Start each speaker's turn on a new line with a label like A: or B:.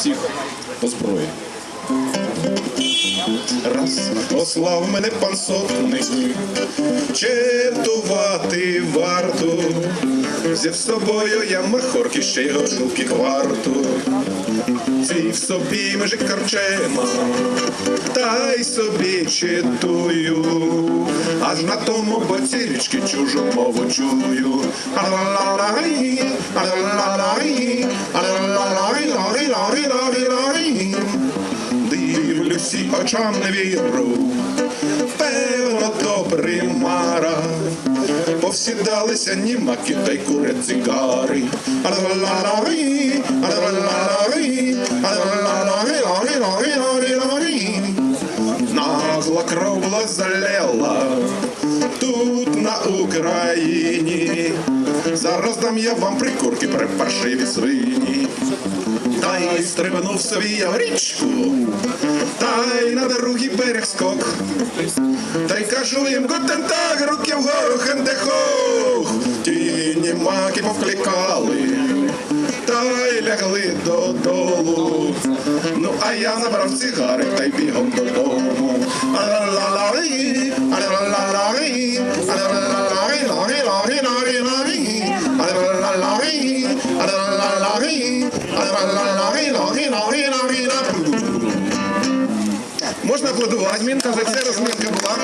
A: всіх по зброї. Раз послав мене пан сотник, чертувати варту. Взяв з собою я махорки, ще й горілки кварту. Цій в собі межик карчема, та й собі читую. Аж на тому боці річки чужу мову чую. А-ла-ла-ла-ла-ла-ла-ла-ла-ла-ла-ла-ла-ла-ла-ла-ла-ла-ла. всім очам не віру, певно, добрий мара, повсідалися німаки та й курять цигари. Нагла кровла залела тут на Україні. Зараз дам я вам прикурки при паршиві свині. Та й стрибнув собі я в річку, та й на другий берег скок. Та й кажу їм гутен так, руки вгору, хендехох. Ті німаки повкликали, та лягли додолу. Ну, а я забрав цигари та й бігом додому. А-ла-ла-ла-лі, Можна аплодувати, мінка за це розминка була.